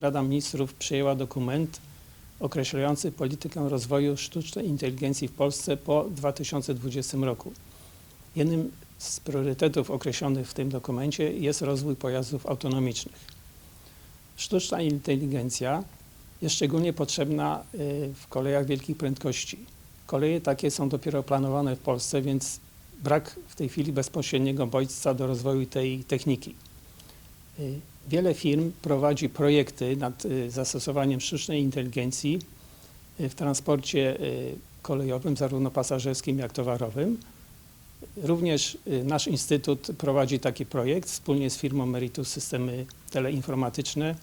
Rada Ministrów przyjęła dokument określający politykę rozwoju sztucznej inteligencji w Polsce po 2020 roku. Jednym z priorytetów określonych w tym dokumencie jest rozwój pojazdów autonomicznych. Sztuczna inteligencja jest szczególnie potrzebna y, w kolejach wielkich prędkości. Koleje takie są dopiero planowane w Polsce, więc brak w tej chwili bezpośredniego bodźca do rozwoju tej techniki. Y, Wiele firm prowadzi projekty nad y, zastosowaniem sztucznej inteligencji y, w transporcie kolejowym, zarówno pasażerskim, jak towarowym. Również nasz instytut prowadzi taki projekt wspólnie z firmą Meritus Systemy Teleinformatyczne.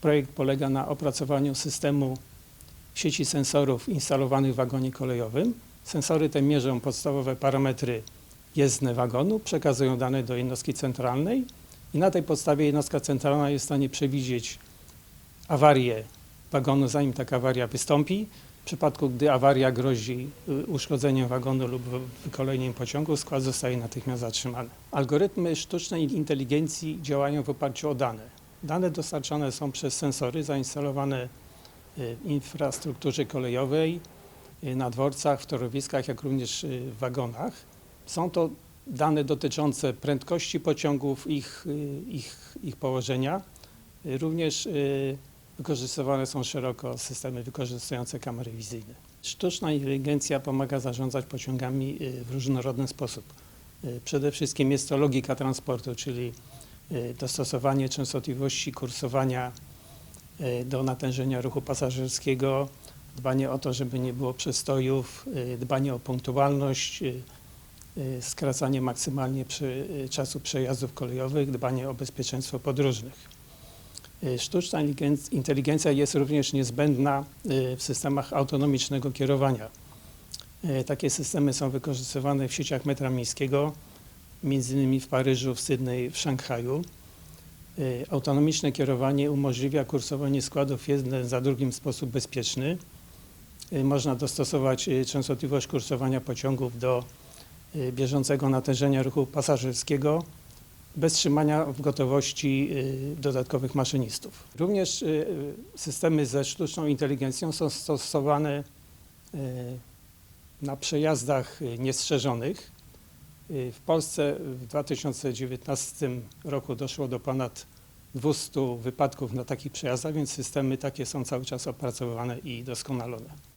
Projekt polega na opracowaniu systemu sieci sensorów instalowanych w wagonie kolejowym. Sensory te mierzą podstawowe parametry jezdne wagonu, przekazują dane do jednostki centralnej i na tej podstawie jednostka centralna jest w stanie przewidzieć awarię wagonu, zanim taka awaria wystąpi. W przypadku, gdy awaria grozi y, uszkodzeniem wagonu lub wy- wykoleniem pociągu, skład zostaje natychmiast zatrzymany. Algorytmy sztucznej inteligencji działają w oparciu o dane. Dane dostarczane są przez sensory zainstalowane y, w infrastrukturze kolejowej, y, na dworcach, w torowiskach, jak również w wagonach. Są to dane dotyczące prędkości pociągów, ich, y, ich, ich położenia. Y, Również y, wykorzystywane są szeroko systemy wykorzystujące kamery wizyjne. Sztuczna inteligencja pomaga zarządzać pociągami w różnorodny sposób. Przede wszystkim jest to logika transportu, czyli dostosowanie częstotliwości kursowania do natężenia ruchu pasażerskiego, dbanie o to, żeby nie było przestojów, dbanie o punktualność, skracanie maksymalnie przy, y, czasu przejazdów kolejowych, dbanie o bezpieczeństwo podróżnych. Y, Sztuczna inteligenc- inteligencja jest również niezbędna y, w systemach autonomicznego kierowania. Y, Takie systemy są wykorzystywane w sieciach metra miejskiego, innymi w Paryżu, w Sydney, w Szanghaju. Y, Autonomiczne kierowanie umożliwia kursowanie składów jeden za drugim w sposób bezpieczny. Y, Można dostosować y, częstotliwość kursowania pociągów do y, bieżącego natężenia ruchu pasażerskiego bez trzymania w gotowości y, dodatkowych maszynistów. Również y, y, systemy ze sztuczną inteligencją są stosowane y, na przejazdach y, niestrzeżonych. Y, W Polsce w 2019 roku doszło do ponad 200 wypadków na takich przejazdach, więc systemy takie są cały czas opracowywane i doskonalone.